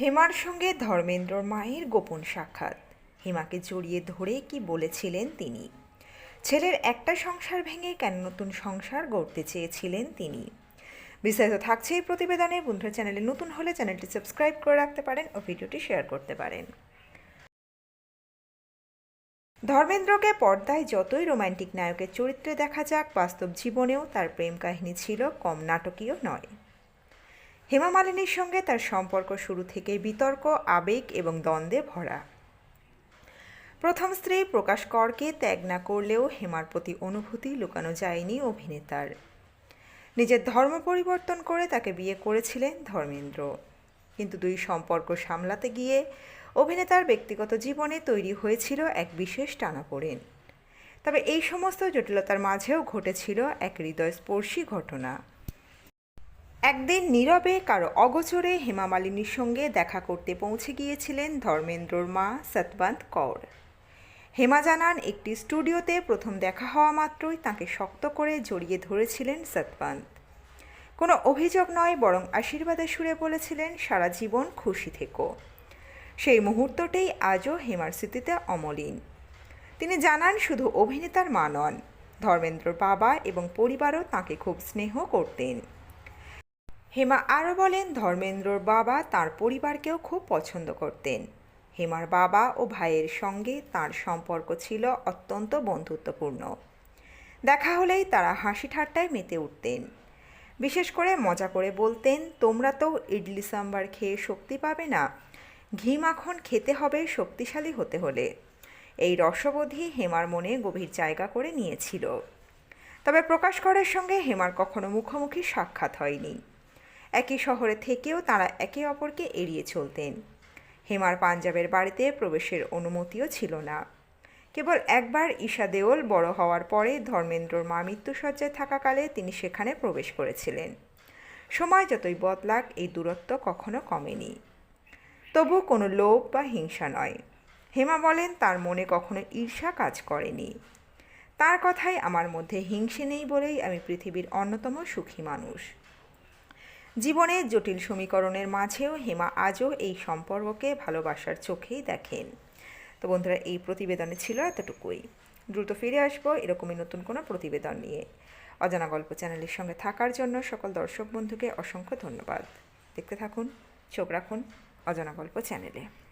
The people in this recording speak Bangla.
হেমার সঙ্গে ধর্মেন্দ্রর মায়ের গোপন সাক্ষাৎ। হেমাকে জড়িয়ে ধরে কি বলেছিলেন তিনি? ছেলের একটা সংসার ভেঙে কেন নতুন সংসার গড়তে চেয়েছিলেন তিনি? বিস্তারিত থাকছে এই প্রতিবেদনে। বন্ধুরা, চ্যানেলে নতুন হলে চ্যানেলটি সাবস্ক্রাইব করে রাখতে পারেন ও ভিডিওটি শেয়ার করতে পারেন। ধর্মেন্দ্রকে পর্দায় যতই রোমান্টিক নায়কের চরিত্রে দেখা যাক, বাস্তব জীবনেও তার প্রেম কাহিনী ছিল কম নাটকীয় নয়। হেমা মালিনীর সঙ্গে তার সম্পর্ক শুরু থেকেই বিতর্ক, আবেগ এবং দ্বন্দ্বে ভরা। প্রথম স্ত্রী প্রকাশ করকে ত্যাগ না করলেও হেমার প্রতি অনুভূতি লুকানো যায়নি অভিনেতার। নিজের ধর্ম পরিবর্তন করে তাকে বিয়ে করেছিলেন ধর্মেন্দ্র। কিন্তু দুই সম্পর্ক সামলাতে গিয়ে অভিনেতার ব্যক্তিগত জীবনে তৈরি হয়েছিল এক বিশেষ টানাপোড়েন। তবে এই সমস্ত জটিলতার মাঝেও ঘটেছিল এক হৃদয়স্পর্শী ঘটনা। একদিন নীরবে কারও অগোচরে হেমা মালিনীর সঙ্গে দেখা করতে পৌঁছে গিয়েছিলেন ধর্মেন্দ্রর মা সতবন্ত কৌর। হেমা জানান, একটি স্টুডিওতে প্রথম দেখা হওয়া মাত্রই তাকে শক্ত করে জড়িয়ে ধরেছিলেন সতবন্ত। কোনো অভিযোগ নয়, বরং আশীর্বাদে সুরে বলেছিলেন, সারা জীবন খুশি থেকো। সেই মুহূর্তটাই আজও হেমার স্মৃতিতে অমলিন। তিনি জানান, শুধু অভিনেতার মা নন, ধর্মেন্দ্রর বাবা এবং পরিবারও তাকে খুব স্নেহ করতেন। হেমা আরও বলেন, ধর্মেন্দ্রর বাবা তার পরিবারকেও খুব পছন্দ করতেন। হেমার বাবা ও ভাইয়ের সঙ্গে তার সম্পর্ক ছিল অত্যন্ত বন্ধুত্বপূর্ণ। দেখা হলেই তারা হাসি ঠাট্টায় মেতে উঠতেন। বিশেষ করে মজা করে বলতেন, তোমরা তো ইডলি সাম্বার খেয়ে শক্তি পাবে না। ঘি মাখন খেতে হবে শক্তিশালী হতে হলে। এই রসবোধই হেমার মনে গভীর জায়গা করে নিয়েছিল। তবে প্রকাশ করার সঙ্গে হেমার কখনো মুখোমুখি সাক্ষাৎ হয়নি। একই শহরে থেকেও তারা একে অপরকে এড়িয়ে চলতেন। হেমার পাঞ্জাবের বাড়িতে প্রবেশের অনুমতিও ছিল না। কেবল একবার ঈশা দেওল বড় হওয়ার পরে ধর্মেন্দ্রর মা মৃত্যুসজ্জায় থাকাকালে তিনি সেখানে প্রবেশ করেছিলেন। সময় যতই বদলাক, এই দূরত্ব কখনো কমেনি। তবু কোনো লোভ বা হিংসা নয়। হেমা বলেন, তার মনে কখনো ঈর্ষা কাজ করেনি। তার কথাই আমার মধ্যে হিংসে নেই বলেই আমি পৃথিবীর অন্যতম সুখী মানুষ। জীবনের জটিল সমীকরণের মাঝেও হেমা আজও এই সম্পর্ককে ভালোবাসার চোখেই দেখেন। তো বন্ধুরা, এই প্রতিবেদনে ছিল এতটুকুই। দ্রুত ফিরে আসব এরকমই নতুন কোনো প্রতিবেদন নিয়ে। অজানা গল্প চ্যানেলের সঙ্গে থাকার জন্য সকল দর্শক বন্ধুকে অসংখ্য ধন্যবাদ। দেখতে থাকুন, চোখ রাখুন অজানা গল্প চ্যানেলে।